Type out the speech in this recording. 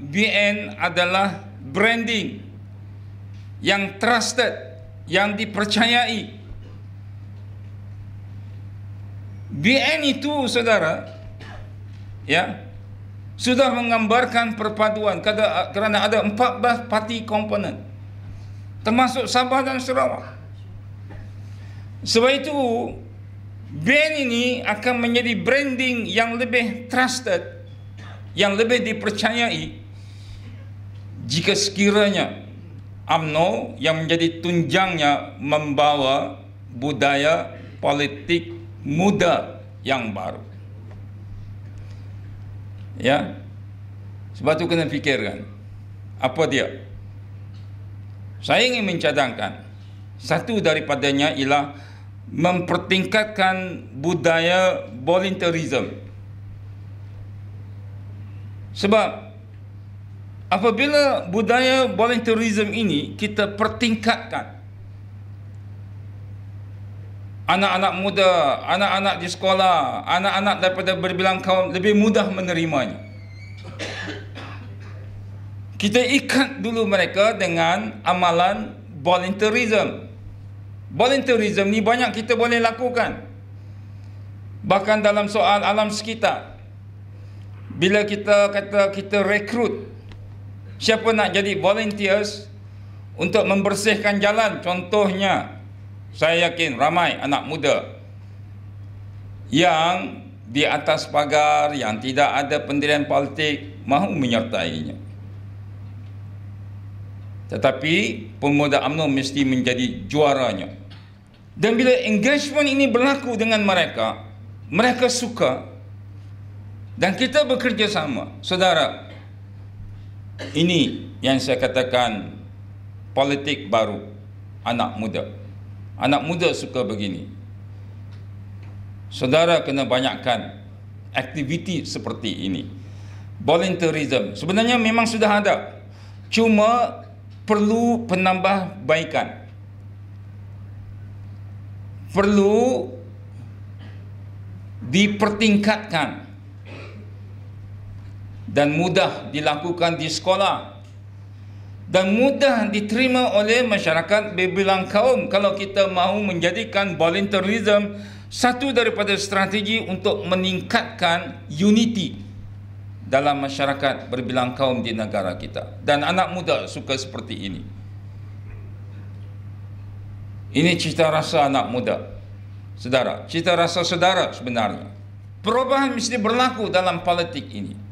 BN adalah branding yang trusted, yang dipercayai. BN itu saudara ya sudah menggambarkan perpaduan kerana ada 14 parti komponen termasuk Sabah dan Sarawak. Sebab itu band ini akan menjadi branding yang lebih trusted, yang lebih dipercayai jika sekiranya AMNO yang menjadi tunjangnya membawa budaya politik muda yang baru. Ya. Sebab tu kena fikirkan. Apa dia? Saya ingin mencadangkan satu daripadanya ialah mempertingkatkan budaya volunteerism. Sebab apabila budaya volunteerism ini kita pertingkatkan anak-anak muda, anak-anak di sekolah, anak-anak daripada berbilang kaum lebih mudah menerimanya. Kita ikat dulu mereka dengan amalan volunteerism. Volunteerism ni banyak kita boleh lakukan. Bahkan dalam soal alam sekitar. Bila kita kata kita rekrut siapa nak jadi volunteers untuk membersihkan jalan contohnya saya yakin ramai anak muda yang di atas pagar yang tidak ada pendirian politik mahu menyertainya. Tetapi pemuda UMNO mesti menjadi juaranya. Dan bila engagement ini berlaku dengan mereka, mereka suka dan kita bekerjasama. Saudara, ini yang saya katakan politik baru anak muda. Anak muda suka begini. Saudara kena banyakkan aktiviti seperti ini. Volunteerism sebenarnya memang sudah ada. Cuma perlu penambahbaikan. Perlu dipertingkatkan dan mudah dilakukan di sekolah. Dan mudah diterima oleh masyarakat berbilang kaum kalau kita mahu menjadikan volunteerism satu daripada strategi untuk meningkatkan unity dalam masyarakat berbilang kaum di negara kita. Dan anak muda suka seperti ini. Ini cita rasa anak muda. Saudara cita rasa saudara sebenarnya. Perubahan mesti berlaku dalam politik ini